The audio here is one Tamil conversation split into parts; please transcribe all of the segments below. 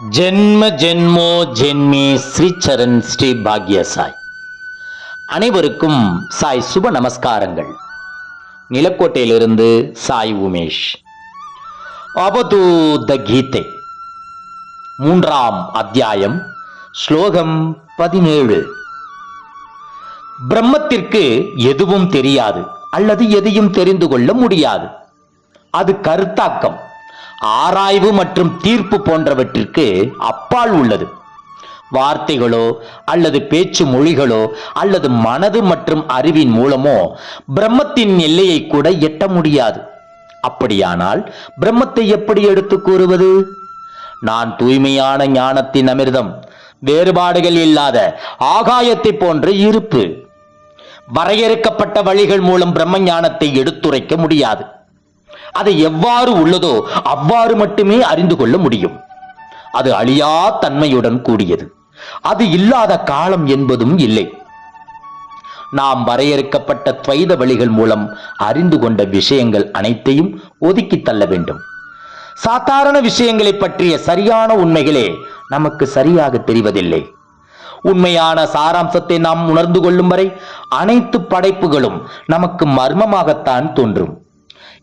ஜென்ம ஜென்மோ ஜென்மே ஸ்ரீச்சரண் ஸ்ரீ பாக்யசாய் அனைவருக்கும் சாய் சுப நமஸ்காரங்கள். நிலக்கோட்டையிலிருந்து சாய் உமேஷ். அவதூத கீதை. மூன்றாம் அத்தியாயம் ஸ்லோகம் பதினேழு. பிரம்மத்திற்கு எதுவும் தெரியாது அல்லது எதையும் தெரிந்து கொள்ள முடியாது. அது கருத்தாக்கம். ஆராய்வு மற்றும் தீர்ப்பு போன்றவற்றிற்கு அப்பால் உள்ளது. வார்த்தைகளோ அல்லது பேச்சு மொழிகளோ அல்லது மனது மற்றும் அறிவின் மூலமோ பிரம்மத்தின் எல்லையை கூட எட்ட முடியாது. அப்படியானால் பிரம்மத்தை எப்படி எடுத்து கூறுவது? நான் தூய்மையான ஞானத்தின் அமிர்தம் வேறுபாடுகள் இல்லாத ஆகாயத்தை போன்ற இருப்பு. வரையறுக்கப்பட்ட வழிகள் மூலம் பிரம்ம ஞானத்தை எடுத்துரைக்க முடியாது. அது எவ்வாறு உள்ளதோ அவ்வாறு மட்டுமே அறிந்து கொள்ள முடியும். அது அழியா தன்மையுடன் கூடியது. அது இல்லாத காலம் என்பதும் இல்லை. நாம் வரையறுக்கப்பட்ட துவைத வழிகள் மூலம் அறிந்து கொண்ட விஷயங்கள் அனைத்தையும் ஒதுக்கி தள்ள வேண்டும். சாதாரண விஷயங்களை பற்றிய சரியான உண்மைகளே நமக்கு சரியாக தெரிவதில்லை. உண்மையான சாராம்சத்தை நாம் உணர்ந்து கொள்ளும் வரை அனைத்து படைப்புகளும் நமக்கு மர்மமாகத்தான் தோன்றும்.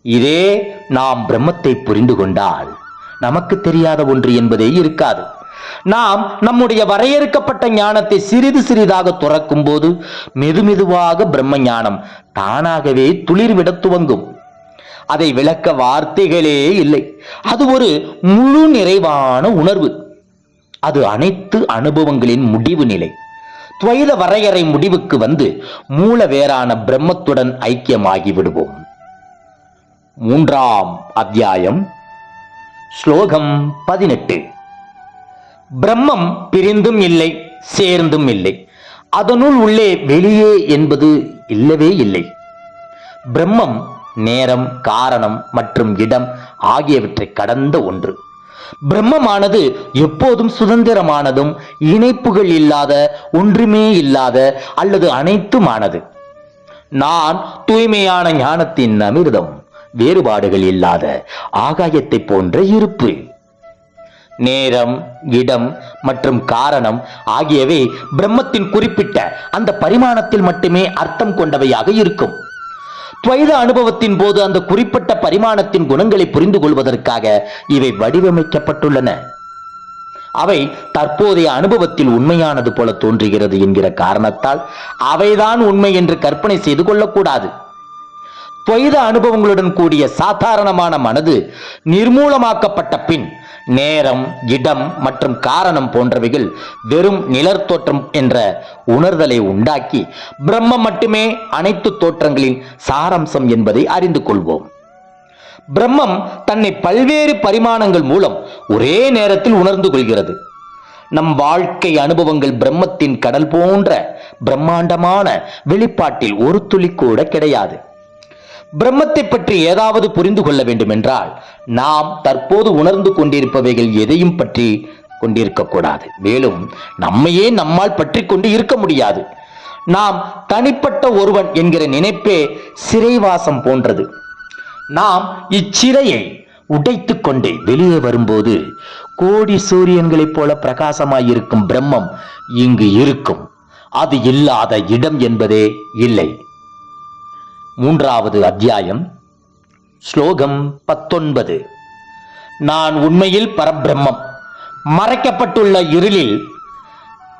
இதே நாம் பிரம்மத்தை புரிந்து கொண்டால் நமக்கு தெரியாத ஒன்று என்பதே இருக்காது. நாம் நம்முடைய வரையறுக்கப்பட்ட ஞானத்தை சிறிது சிறிதாக துறக்கும் போது மெதுமெதுவாக பிரம்ம ஞானம் தானாகவே துளிர்விட துவங்கும். அதை விளக்க வார்த்தைகளே இல்லை. அது ஒரு முழு நிறைவான உணர்வு. அது அனைத்து அனுபவங்களின் முடிவு நிலை. துவைத வரையறை முடிவுக்கு வந்து மூல வேறான பிரம்மத்துடன் ஐக்கியமாகி விடுவோம். மூன்றாம் அத்தியாயம் ஸ்லோகம் பதினெட்டு. பிரம்மம் பிரிந்தும் இல்லை சேர்ந்தும் இல்லை. அதனுள் உள்ளே வெளியே என்பது இல்லவே இல்லை. பிரம்மம் நேரம் காரணம் மற்றும் இடம் ஆகியவற்றை கடந்த ஒன்று. பிரம்மமானது எப்போதும் சுதந்திரமானதும் இணைப்புகள் இல்லாத ஒன்றுமே இல்லாத அல்லது அனைத்துமானது. நான் தூய்மையான ஞானத்தின் அமிர்தம். வேறுபாடுகள் இல்லாத ஆகாயத்தை போன்ற இருப்பு. நேரம் இடம் மற்றும் காரணம் ஆகியவை பிரம்மத்தின் குறிப்பிட்ட அந்த பரிமாணத்தில் மட்டுமே அர்த்தம் கொண்டவையாக இருக்கும். துவைத அனுபவத்தின் போது அந்த குறிப்பிட்ட பரிமாணத்தின் குணங்களை புரிந்து கொள்வதற்காக இவை வடிவமைக்கப்பட்டுள்ளன. அவை தற்போதைய அனுபவத்தில் உண்மையானது போல தோன்றுகிறது என்கிற காரணத்தால் அவைதான் உண்மை என்று கற்பனை செய்து கொள்ளக்கூடாது. துவைத அனுபவங்களுடன் கூடிய சாதாரணமான மனது நிர்மூலமாக்கப்பட்ட பின் நேரம் இடம் மற்றும் காரணம் போன்றவைகள் வெறும் நிழற் தோற்றம் என்ற உணர்தலை உண்டாக்கி பிரம்மம் மட்டுமே அனைத்து தோற்றங்களின் சாரம்சம் என்பதை அறிந்து கொள்வோம். பிரம்மம் தன்னை பல்வேறு பரிமாணங்கள் மூலம் ஒரே நேரத்தில் உணர்ந்து கொள்கிறது. நம் வாழ்க்கை அனுபவங்கள் பிரம்மத்தின் கடல் போன்ற பிரம்மாண்டமான வெளிப்பாட்டில் ஒரு துளி கூட கிடையாது. பிரம்மத்தை பற்றி ஏதாவது புரிந்து கொள்ள வேண்டுமென்றால் நாம் தற்போது உணர்ந்து கொண்டிருப்பவைகள் எதையும் பற்றி கொண்டிருக்க கூடாது. மேலும் நம்மையே நம்மால் பற்றி கொண்டு இருக்க முடியாது. நாம் தனிப்பட்ட ஒருவன் என்கிற நினைப்பே சிறைவாசம் போன்றது. நாம் இச்சிறையை உடைத்து கொண்டு வெளியே வரும்போது கோடி சூரியன்களைப் போல பிரகாசமாயிருக்கும் பிரம்மம் இங்கு இருக்கும். அது இல்லாத இடம் என்பதே இல்லை. மூன்றாவது அத்தியாயம். ஸ்லோகம் பத்தொன்பது. நான் உண்மையில் பரபிரம்மம். மறைக்கப்பட்டுள்ள இருளில்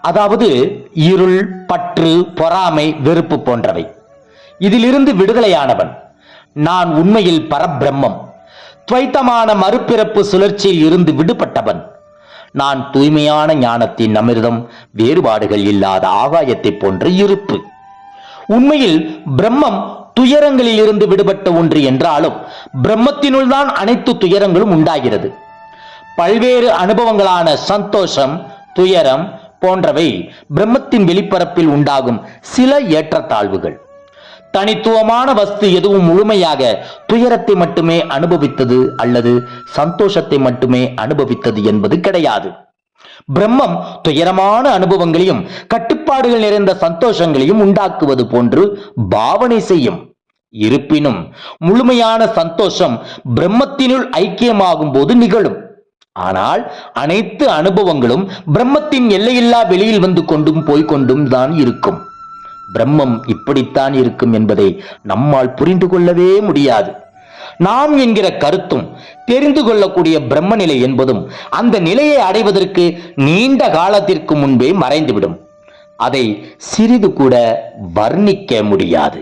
அதாவது இருள் பற்று பொறாமை வெறுப்பு போன்றவை. இதிலிருந்து விடுதலையானவன். நான் உண்மையில் பரபிரம்மம். துவைத்தமான மறுபிறப்பு சுழற்சியில் இருந்து விடுபட்டவன். நான் தூய்மையான ஞானத்தின் அமிர்தம் வேறுபாடுகள் இல்லாத ஆகாயத்தைப் போன்ற இருப்பு. உண்மையில் பிரம்மம் துயரங்களில் இருந்து விடுபட்ட ஒன்று என்றாலும் பிரம்மத்தினுள் தான் அனைத்து துயரங்களும் உண்டாகிறது. பல்வேறு அனுபவங்களான சந்தோஷம் துயரம் போன்றவை பிரம்மத்தின் வெளிப்பரப்பில் உண்டாகும் சில ஏற்றத்தாழ்வுகள். தனித்துவமான வஸ்து எதுவும் முழுமையாக துயரத்தை மட்டுமே அனுபவித்தது அல்லது சந்தோஷத்தை மட்டுமே அனுபவித்தது என்பது கிடையாது. பிரம்மம் துயரமான அனுபவங்களையும் கட்டுப்பாடுகள் நிறைந்த சந்தோஷங்களையும் உண்டாக்குவது போன்று பாவனை செய்யும். இருப்பினும் முழுமையான சந்தோஷம் பிரம்மத்தினுள் ஐக்கியமாகும் போது நிகழும். ஆனால் அனைத்து அனுபவங்களும் பிரம்மத்தின் எல்லையில்லா வெளியில் வந்து கொண்டும் போய்க்கொண்டும் தான் இருக்கும். பிரம்மம் இப்படித்தான் இருக்கும் என்பதை நம்மால் புரிந்து கொள்ளவே முடியாது. நாம் என்கிற கருத்தும் தெரிந்து கொள்ளக்கூடிய பிரம்ம நிலை என்பதும் அந்த நிலையை அடைவதற்கு நீண்ட காலத்திற்கு முன்பே மறைந்துவிடும். அதை சிறிது கூட வர்ணிக்க முடியாது.